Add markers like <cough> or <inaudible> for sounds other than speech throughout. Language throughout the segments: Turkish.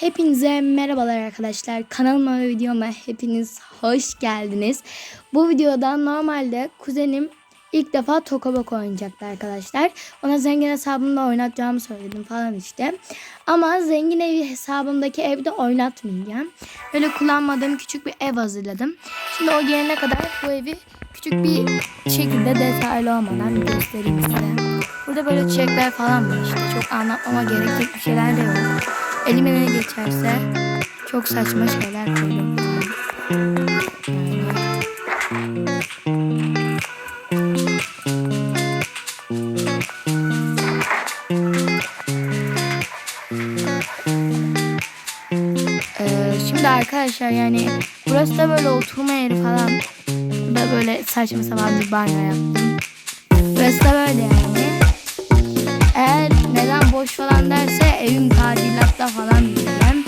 Hepinize merhabalar arkadaşlar. Kanalıma ve videoma hepiniz hoş geldiniz. Bu videoda normalde kuzenim ilk defa Tokabok oynayacaktı arkadaşlar. Ona zengin hesabımda oynatacağımı söyledim falan işte. Ama zengin evi hesabımdaki evde oynatmayacağım. Böyle kullanmadığım küçük bir ev hazırladım. Şimdi o gelene kadar bu evi küçük bir şekilde detaylı olmadan göstereyim size. Burada böyle çiçekler falan var işte. Çok anlatmama gerekecek bir şeyler de yok. Elime ne geçerse çok saçma şeyler koydum. Ee, şimdi arkadaşlar yani burası da böyle oturma yeri falan. Burada böyle saçma sapan bir banyo yaptım. Burası da böyle yani. Eğer boş falan derse evim tadilatta falan diyeceğim.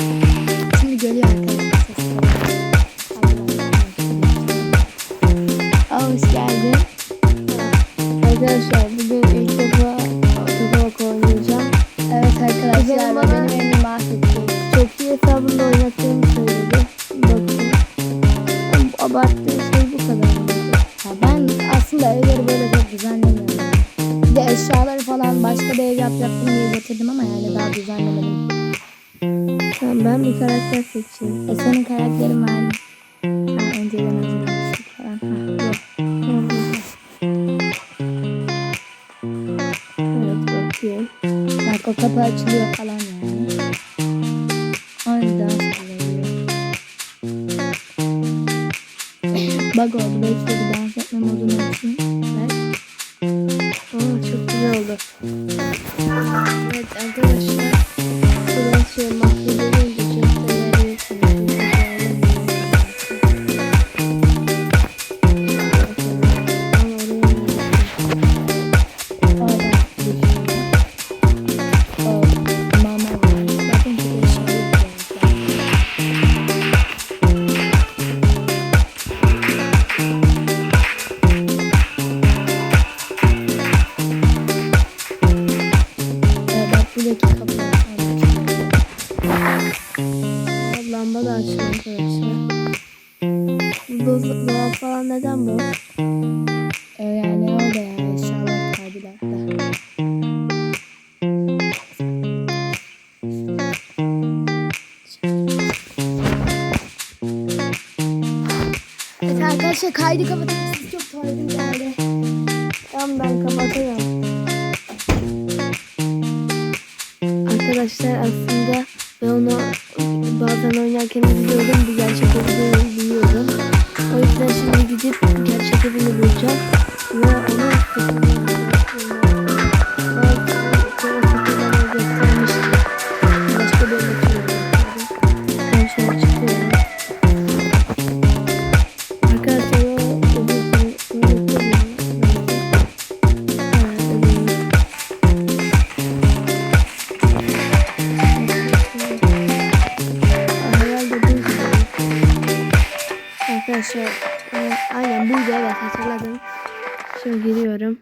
Şimdi geliyor arkadaşlar. Hoş geldin. Arkadaşlar bugün ilk defa otobank oynayacağım. Evet arkadaşlar Güzel bana- benim evimi mahvetti. Çok iyi hesabında oynattığımı söyledi. Bakın. Ama başka bir ev yapacaktım diye getirdim ama yani daha düzenlemedim. Tamam ben bir karakter seçeyim. E senin karakterin var mı? Ha, önceden hazırlamıştık falan. Ha, yok. Evet bakayım. Bak o kapı açılıyor falan yani. O yüzden. Bak oldu. Belki de bir dans etme modunu açayım. Bak. Aa, çok güzel oldu. Evet neden bu? Ee, yani orada ya eşyalar tadilatta. Evet arkadaşlar kaydı kapatayım. Siz çok tuvaletim geldi. Tamam ben kapatıyorum. Arkadaşlar aslında ben onu bazen oynarken biliyorum. Bu gerçek biliyorum. O yüzden şimdi gidip gerçek evini bulacağım. Ve onu Arkadaşlar e, aynen buydu evet hatırladım. Şimdi giriyorum.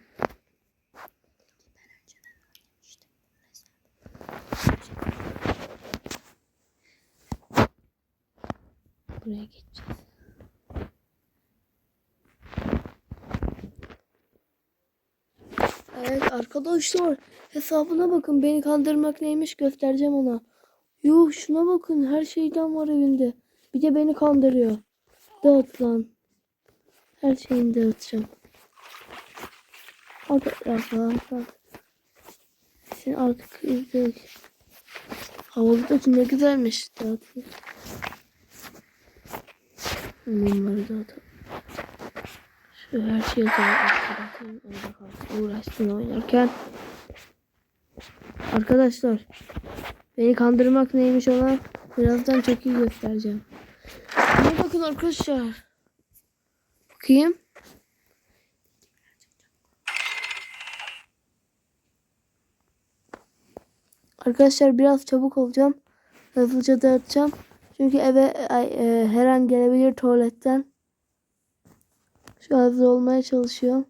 Buraya geçeceğiz. Evet arkadaşlar hesabına bakın beni kandırmak neymiş göstereceğim ona. Yuh şuna bakın her şeyden var evinde. Bir de beni kandırıyor. Dağıt lan. Her şeyini dağıtacağım. Arkadaşlar bak. Şimdi artık izledik. Havalı ne güzelmiş. Dağıtın. Bunları dağıtalım. Şu her şeyi dağıtalım. Uğraşsın oynarken. Arkadaşlar. Beni kandırmak neymiş ona birazdan çok iyi göstereceğim. Bakın arkadaşlar. Bakayım. Arkadaşlar biraz çabuk olacağım. Hızlıca dağıtacağım. Çünkü eve e, her an gelebilir tuvaletten. Şu an olmaya çalışıyorum.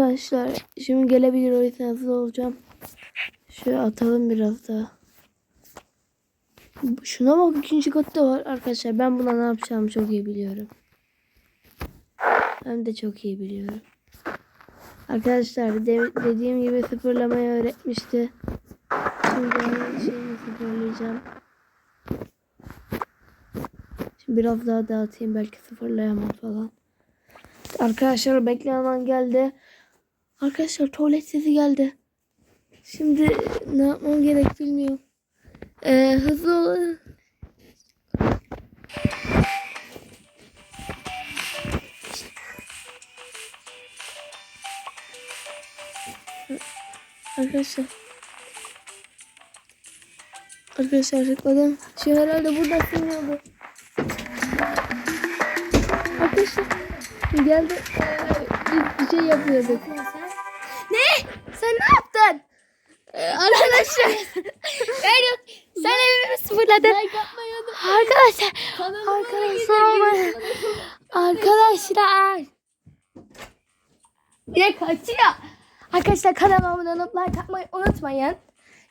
Arkadaşlar şimdi gelebilir o yüzden hızlı olacağım. Şöyle atalım biraz daha. Şuna bak ikinci katta var arkadaşlar. Ben buna ne yapacağımı çok iyi biliyorum. Hem de çok iyi biliyorum. Arkadaşlar de- dediğim gibi sıfırlamayı öğretmişti. Şimdi onun şeyini sıfırlayacağım. Şimdi biraz daha dağıtayım belki sıfırlayamam falan. Arkadaşlar bekleyen an geldi. Arkadaşlar tuvalet sesi geldi. Şimdi ne yapmam gerek bilmiyorum. Ee, hızlı olun. Arkadaşlar. Arkadaşlar tıkladım. Şu herhalde burada sığmıyordu. Arkadaşlar geldi. Ee, bir şey yapıyorduk. Arkadaşlar. <laughs> Eylül sen evimi sıfırladın. Arkadaşlar. Arkadaşlar. Arkadaşlar. Bir de kaçıyor. Arkadaşlar kanalıma abone olup like atmayı unutmayın.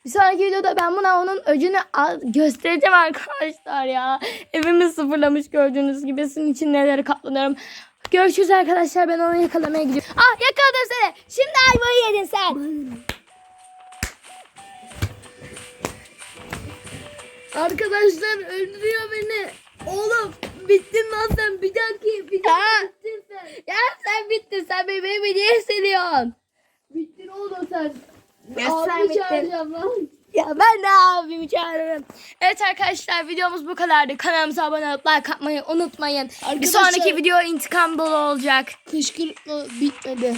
Bir sonraki videoda ben buna onun öcünü göstereceğim arkadaşlar ya. Evimi sıfırlamış gördüğünüz gibi sizin için neleri katlanıyorum. Görüşürüz arkadaşlar ben onu yakalamaya gidiyorum. Ah yakaladım seni. Şimdi ayvayı yedin sen. Arkadaşlar öldürüyor beni. Oğlum bittin lan sen bir dahaki bir dahaki bittin sen. Ya sen bittin sen benim evimi niye siliyorsun? Bittin oğlum sen. Ya sen Abi bittin. çağıracağım lan. Ya ben de abimi çağırırım. Evet arkadaşlar videomuz bu kadardı. Kanalımıza abone olup like atmayı unutmayın. Bir Arkadaşlar- sonraki video intikam dolu olacak. Kışkırtma bitmedi.